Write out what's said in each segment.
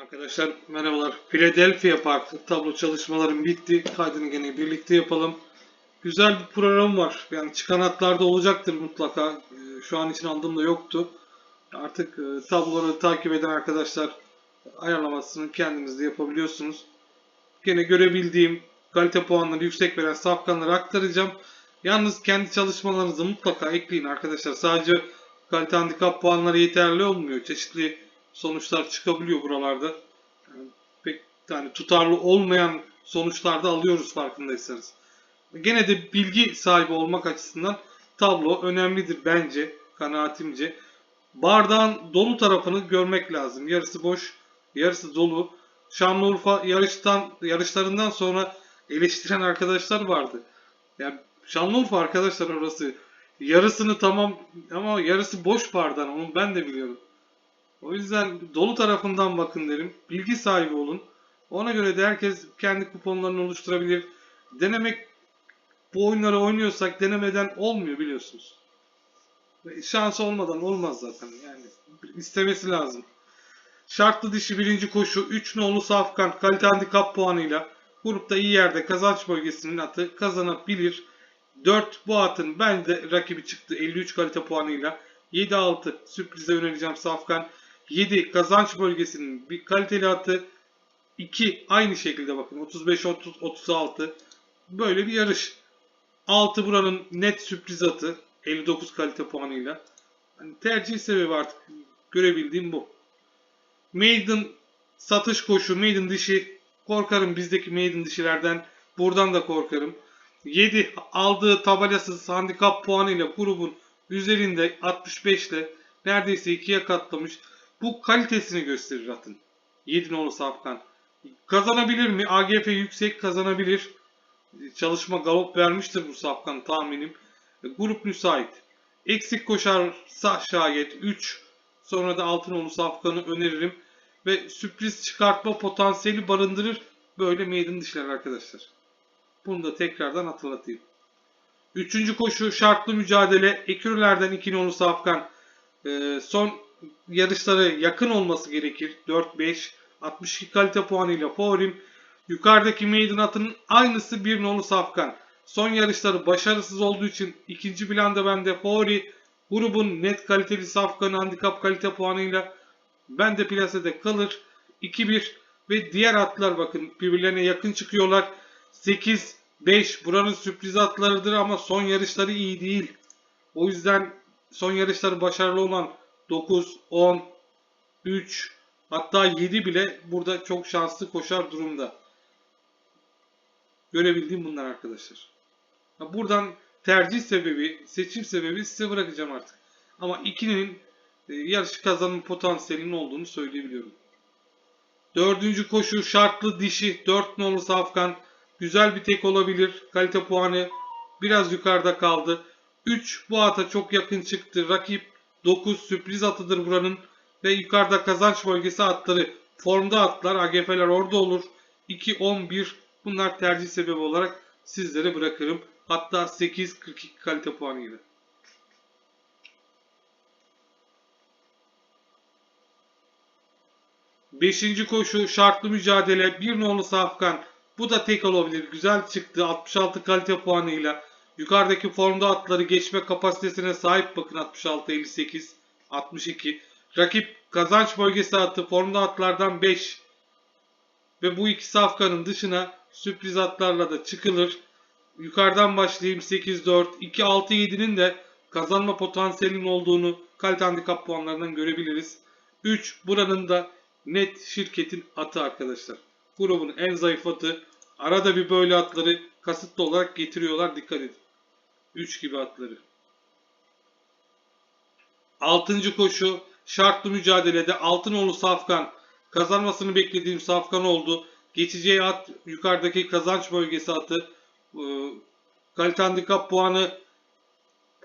Arkadaşlar merhabalar. Philadelphia Park'ta tablo çalışmalarım bitti. Kaydını gene birlikte yapalım. Güzel bir program var. Yani çıkan hatlarda olacaktır mutlaka. Ee, Şu an için aldığımda yoktu. Artık e, tabloları takip eden arkadaşlar ayarlamasını kendiniz de yapabiliyorsunuz. Gene görebildiğim kalite puanları yüksek veren safkanları aktaracağım. Yalnız kendi çalışmalarınızı mutlaka ekleyin arkadaşlar. Sadece kalite handikap puanları yeterli olmuyor. Çeşitli sonuçlar çıkabiliyor buralarda. Yani pek yani tutarlı olmayan sonuçlar da alıyoruz farkındaysanız. Gene de bilgi sahibi olmak açısından tablo önemlidir bence kanaatimce. Bardağın dolu tarafını görmek lazım. Yarısı boş, yarısı dolu. Şanlıurfa yarıştan yarışlarından sonra eleştiren arkadaşlar vardı. Yani Şanlıurfa arkadaşlar orası yarısını tamam ama yarısı boş bardağın onu ben de biliyorum. O yüzden dolu tarafından bakın derim. Bilgi sahibi olun. Ona göre de herkes kendi kuponlarını oluşturabilir. Denemek bu oyunları oynuyorsak denemeden olmuyor biliyorsunuz. Şans olmadan olmaz zaten. Yani istemesi lazım. Şartlı dişi birinci koşu 3 nolu Safkan kalite handikap puanıyla grupta iyi yerde kazanç bölgesinin atı kazanabilir. 4 bu atın ben de rakibi çıktı 53 kalite puanıyla. 7-6 sürprize yöneleceğim Safkan. 7 kazanç bölgesinin bir kaliteli atı. 2 aynı şekilde bakın 35-36 böyle bir yarış. 6 buranın net sürpriz atı 59 kalite puanıyla. Hani tercih sebebi artık görebildiğim bu. Maiden satış koşu, Maiden dişi korkarım bizdeki Maiden dişilerden. Buradan da korkarım. 7 aldığı tabelasız handikap puanıyla grubun üzerinde 65 ile neredeyse ikiye katlamış. Bu kalitesini gösterir atın. 7 nolu Safkan. Kazanabilir mi? AGF yüksek kazanabilir. Çalışma galop vermiştir bu Safkan tahminim. Grup müsait. Eksik koşarsa şayet 3 sonra da Altınoğlu Safkan'ı öneririm. Ve sürpriz çıkartma potansiyeli barındırır böyle maiden dişler arkadaşlar. Bunu da tekrardan hatırlatayım. Üçüncü koşu şartlı mücadele. Ekürülerden 2 nolu Safkan. Ee, son yarışlara yakın olması gerekir. 4-5. 62 kalite puanıyla favorim. Yukarıdaki maiden atının aynısı bir nolu Safkan. Son yarışları başarısız olduğu için ikinci planda bende favori. Grubun net kaliteli Safkan handikap kalite puanıyla ben de plasede kalır. 2-1 ve diğer atlar bakın birbirlerine yakın çıkıyorlar. 8 5 buranın sürpriz atlarıdır ama son yarışları iyi değil. O yüzden son yarışları başarılı olan 9, 10, 3 hatta 7 bile burada çok şanslı koşar durumda. Görebildiğim bunlar arkadaşlar. Buradan tercih sebebi, seçim sebebi size bırakacağım artık. Ama ikinin e, yarış kazanma potansiyelinin olduğunu söyleyebiliyorum. Dördüncü koşu şartlı dişi 4 nolu Safkan. Güzel bir tek olabilir. Kalite puanı biraz yukarıda kaldı. 3 bu ata çok yakın çıktı. Rakip 9 sürpriz atıdır buranın. Ve yukarıda kazanç bölgesi atları. Formda atlar. AGF'ler orada olur. 2, 11 bunlar tercih sebebi olarak sizlere bırakırım. Hatta 8, 42 kalite puanıyla. Beşinci koşu şartlı mücadele. Bir nolu Safkan. Bu da tek olabilir. Güzel çıktı. 66 kalite puanıyla. Yukarıdaki formda atları geçme kapasitesine sahip bakın 66, 58, 62. Rakip kazanç bölgesi atı formda atlardan 5. Ve bu iki safkanın dışına sürpriz atlarla da çıkılır. Yukarıdan başlayayım 8, 4, 2, 6, 7'nin de kazanma potansiyelinin olduğunu kalite handikap puanlarından görebiliriz. 3 buranın da net şirketin atı arkadaşlar. Grubun en zayıf atı. Arada bir böyle atları kasıtlı olarak getiriyorlar. Dikkat edin. 3 gibi atları. 6. koşu şartlı mücadelede Altınoğlu Safkan kazanmasını beklediğim Safkan oldu. Geçeceği at yukarıdaki kazanç bölgesi atı. Ee, Kalite handikap puanı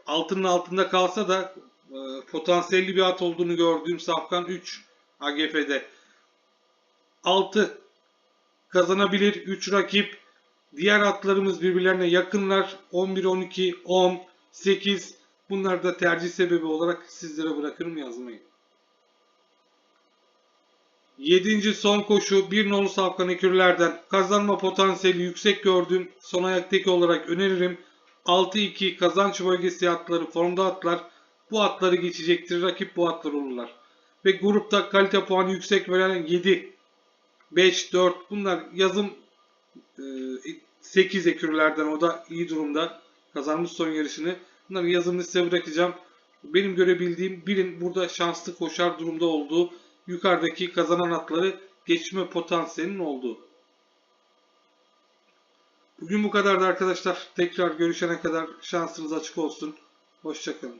altının altında kalsa da e, potansiyelli bir at olduğunu gördüğüm Safkan 3 AGF'de. 6 kazanabilir 3 rakip. Diğer atlarımız birbirlerine yakınlar. 11, 12, 10, 8. Bunlar da tercih sebebi olarak sizlere bırakırım yazmayı. 7. son koşu bir nolu safkan ekürlerden kazanma potansiyeli yüksek gördüğüm son ayaktaki olarak öneririm. 6-2 kazanç bölgesi atları formda atlar. Bu atları geçecektir. Rakip bu atlar olurlar. Ve grupta kalite puanı yüksek veren 7, 5, 4 bunlar yazım 8 ekürlerden o da iyi durumda. Kazanmış son yarışını. Bunları yazım listeye bırakacağım. Benim görebildiğim birin burada şanslı koşar durumda olduğu yukarıdaki kazanan atları geçme potansiyelinin olduğu. Bugün bu kadardı arkadaşlar. Tekrar görüşene kadar şansınız açık olsun. Hoşçakalın.